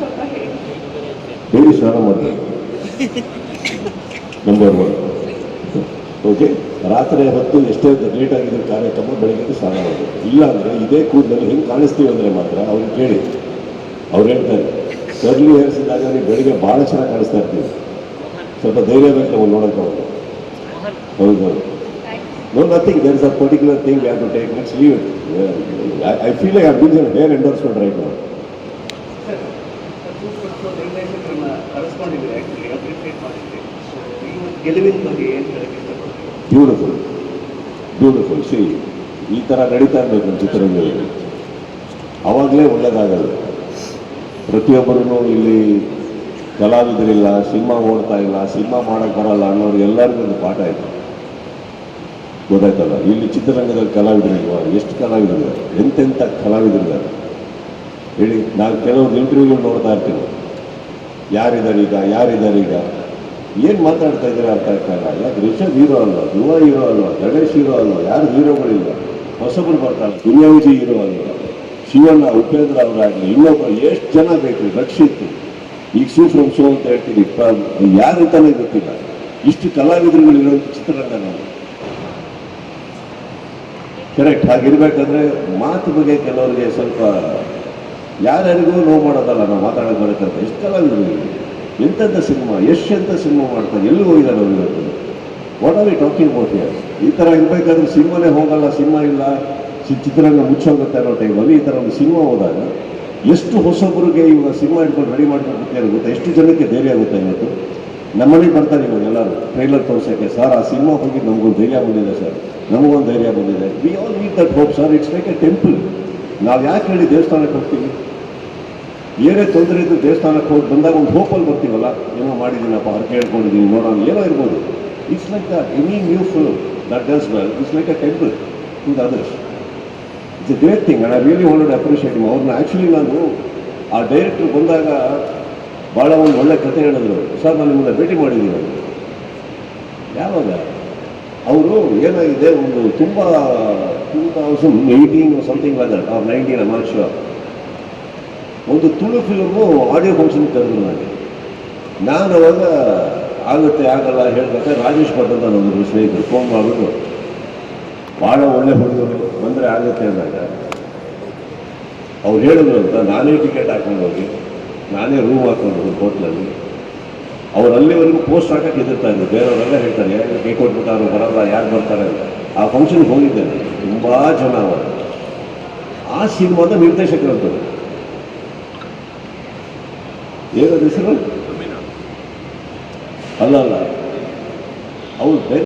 ಸ್ವಲ್ಪ ಹೇಳಿ. ಸ್ನಾನ ಮಾಡ್ತಾರೆ ನಂಬರ್ ಒನ್ ಓಕೆ ರಾತ್ರಿ ಹೊತ್ತು ಎಷ್ಟೇ ಲೇಟ್ ಆಗಿದ್ರು ಕಾರ್ಯಕ್ರಮ ಬೆಳಗ್ಗೆ ಸ್ನಾನ ಮಾಡಬೇಕು ಇಲ್ಲ ಅಂದರೆ ಇದೇ ಕೂದಲಲ್ಲಿ ಹೆಂಗೆ ಕಾಣಿಸ್ತೀವಿ ಅಂದರೆ ಮಾತ್ರ ಅವ್ರು ಕೇಳಿ. ಅವ್ರು ಹೇಳ್ತಾರೆ, ಕರ್ಲಿ ಹೇರ್ಸ್ ನೀವು ಬೆಳಿಗ್ಗೆ ಭಾಳ ಚೆನ್ನಾಗಿ ಕಾಣಿಸ್ತಾ ಇರ್ತೀವಿ ಸ್ವಲ್ಪ ಧೈರ್ಯ ಬೇಕು ನೋಡೋಕೆ ಹೌದು ಹೌದು. No, nothing. There is a particular thing we have to take. Let's leave it. Yeah. I, I feel like I'm doing a hair endorsement right now. Beautiful beautiful C ಈ ಥರ ನಡೀತಾ ಇರಬೇಕು ನಮ್ಮ ಚಿತ್ರರಂಗದಲ್ಲಿ ಆವಾಗಲೇ ಒಳ್ಳೇದಾಗಲ್ಲ ಪ್ರತಿಯೊಬ್ಬರೂ ಇಲ್ಲಿ ಕಲಾವಿದರಿಲ್ಲ ಸಿನಿಮಾ ಓಡ್ತಾ ಇಲ್ಲ ಸಿನಿಮಾ ಮಾಡೋಕ್ಕೆ ಬರಲ್ಲ ಅನ್ನೋರು ಎಲ್ಲರಿಗೂ ಒಂದು ಪಾಠ ಆಯಿತು ಗೊತ್ತಾಯ್ತಲ್ಲ? ಇಲ್ಲಿ ಚಿತ್ರರಂಗದಲ್ಲಿ ಕಲಾವಿದರಿಲ್ವಾ ಎಷ್ಟು ಕಲಾವಿದರಿದ್ದಾರೆ ಎಂತೆಂಥ ಕಲಾವಿದರಿದ್ದಾರೆ ಹೇಳಿ, ನಾನು ಕೆಲವೊಂದು ಇಂಟರ್ವ್ಯೂಗಳು ನೋಡ್ತಾ ಇರ್ತೀನಿ. ಯಾರಿದ್ದಾರೆ ಈಗ? ಯಾರಿದ್ದಾರೆ ಈಗ? ಏನು ಮಾತಾಡ್ತಾ ಇದ್ದೀರಾ ಅರ್ಥ ಆಗ್ತಾ ಇಲ್ಲ ಯಾಕೆ, ರಿಷಬ್ ಹೀರೋ ಅಲ್ವಾ? ಧ್ರುವ ಹೀರೋ ಅಲ್ವಾ? ಗಣೇಶ್ ಹೀರೋ ಅಲ್ವಾ? ಯಾರು ಹೀರೋಗಳಿಲ್ಲ ಹೊಸಬರು ಬರ್ತಾರೆ. ದುನಿಯಾವಿಜಿ ಹೀರೋ ಅಲ್ವಾ? ಶಿವಣ್ಣ, ಉಪೇಂದ್ರ ಅವರಾಗಲಿ ಇನ್ನೊಬ್ಬರು ಎಷ್ಟು ಜನ ಬೇಕು? ರಕ್ಷಿತ್. ಈಗ ಸೂ ಫ್ರಮ್ ಶೋ ಅಂತ ಹೇಳ್ತೀನಿ. ಯಾರು ಅಂತಾನೆ ಗೊತ್ತಿಲ್ಲ. ಇಷ್ಟು ಕಲಾವಿದರುಗಳು ಇರೋದು ಚಿತ್ರರಂಗ ನಾವು ಕರೆಕ್ಟ್ ಆಗಿರ್ಬೇಕಂದ್ರೆ ಮಾತು ಬಗ್ಗೆ ಕೆಲವರಿಗೆ ಸ್ವಲ್ಪ ಯಾರ್ಯಾರಿಗೂ ನೋವು ಮಾಡೋದಲ್ಲ, ನಾವು ಮಾತಾಡೋದು ಬರುತ್ತಂತ ಎಷ್ಟು ಕಲಾವಿದರು ಇಲ್ಲಿ? ಎಂತೆಂಥ ಸಿನಿಮಾ ಎಂಥ ಸಿನಿಮಾ ಮಾಡ್ತಾರೆ, ಎಲ್ಲಿ ಹೋಗಿದ್ದಾರೆ ಅವ್ರು ಇವತ್ತು? What are we talking about ಯಾರ್ ಈ ಥರ ಇರಬೇಕಾದ್ರೆ ಸಿನಿಮಾನೇ ಹೋಗಲ್ಲ, ಸಿನಿಮಾ ಇಲ್ಲ. ಚಿತ್ರರಂಗ ಮುಚ್ಚೋಗುತ್ತೆ ಅನ್ನೋ ಟೈಮಲ್ಲಿ ಈ ಥರ ಒಂದು ಸಿನಿಮಾ ಹೋದಾಗ ಎಷ್ಟು ಹೊಸೊಬ್ಬರಿಗೆ ಇವಾಗ ಸಿನಿಮಾ ಇಟ್ಕೊಂಡು ರೆಡಿ ಮಾಡ್ಕೊಂಡು ಗೊತ್ತಾ? ಎಷ್ಟು ಜನಕ್ಕೆ ಧೈರ್ಯ ಆಗುತ್ತೆ ಇವತ್ತು? ನಮ್ಮಲ್ಲಿ ಬರ್ತಾರೆ ಇವಾಗ ಎಲ್ಲರೂ. ಟ್ರೈಲರ್ ತೋರಿಸೋಕ್ಕೆ. ಸರ್, ಆ ಸಿನಿಮಾ ಹೋಗಿ ನಮಗೂ ಧೈರ್ಯ ಬಂದಿದೆ ಸರ್. ನಮಗೊಂದು ಧೈರ್ಯ ಬಂದಿದೆ. We all need that hope sir it's like a temple ನಾವು ಯಾಕೆ ಹೇಳಿ ದೇವಸ್ಥಾನಕ್ಕೆ ಹೋಗ್ತೀವಿ? ಏನೇ ತೊಂದರೆ ಇದ್ದು ದೇವಸ್ಥಾನಕ್ಕೆ ಹೋಗಿ ಬಂದಾಗ ಒಂದು ಹೋಪಲ್ಲಿ ಬರ್ತೀವಲ್ಲ? ಏನೋ ಮಾಡಿದ್ದೀನಪ್ಪ ಅವ್ರು ಕೇಳ್ಕೊಂಡಿದ್ದೀನಿ ನೋಡೋಣ. ಏನೋ ಇರ್ಬೋದು. It's like the any new full that does well it's like a temple to the others it's a great thing I really want appreciate ಅವ್ರನ್ನ ಆ್ಯಕ್ಚುಲಿ ನಾನು ಆ ಡೈರೆಕ್ಟ್ರು ಬಂದಾಗ ಭಾಳ ಒಂದು ಒಳ್ಳೆ ಕತೆ ಹೇಳಿದ್ರು. ಸರ್, ನಾನು ನಿಮ್ಮನ್ನ ಭೇಟಿ ಮಾಡಿದ್ದೀನಿ. ಯಾವಾಗ? ಅವರು ಏನಾಗಿದೆ, ಒಂದು ತುಂಬ two thousand eighteen something like or nineteen I ಒಂದು ತುಳು ಫಿಲ್ಮು ಆಡಿಯೋ ಫಂಕ್ಷನ್ ಕರೆದ್ರು ನನಗೆ. ನಾನು ಅವಾಗ ಆಗುತ್ತೆ ಆಗಲ್ಲ ಹೇಳ್ಬೇಕಾದ್ರೆ ರಾಜೇಶ್ ಭಟ್ ಅಂತ ನನ್ನ ಸ್ನೇಹಿತರು ಫೋನ್ ಮಾಡಿಬಿಟ್ಟು ಭಾಳ ಒಳ್ಳೆ ಹುಡುಗರು, ಬಂದರೆ ಆಗುತ್ತೆ ಅಂದಾಗ. ಅವ್ರು ಹೇಳಿದ್ರು ಅಂತ, ನಾನೇ ಟಿಕೆಟ್ ಹಾಕೊಂಡು ಹೋಗಿ, ನಾನೇ ರೂಮ್ ಹಾಕೊಂಡು ಹೋಗಿ ಹೋಟ್ಲಲ್ಲಿ ಅವ್ರು ಅಲ್ಲಿವರೆಗೂ ಪೋಸ್ಟ್ ಹಾಕಕ್ಕೆ ಎದುರ್ತಾ ಇದ್ರು. ಬೇರೆಯವರೆಲ್ಲ ಹೇಳ್ತಾರೆ ಕೈ ಕೊಟ್ಬಿಟ್ಟಾರು ಬರಲ್ಲ, ಯಾರು ಬರ್ತಾರೆ ಆ ಫಂಕ್ಷನ್ಗೆ ಹೋಗಿದ್ದೆ ನಾನು ತುಂಬ ಜನ ಅವರು. ಆ ಸಿನಿಮಾದ ನಿರ್ದೇಶಕರಂತರು ಏನದ ಹೆಸರು? ಅಲ್ಲ ಅಲ್ಲ. ಬೇರೆ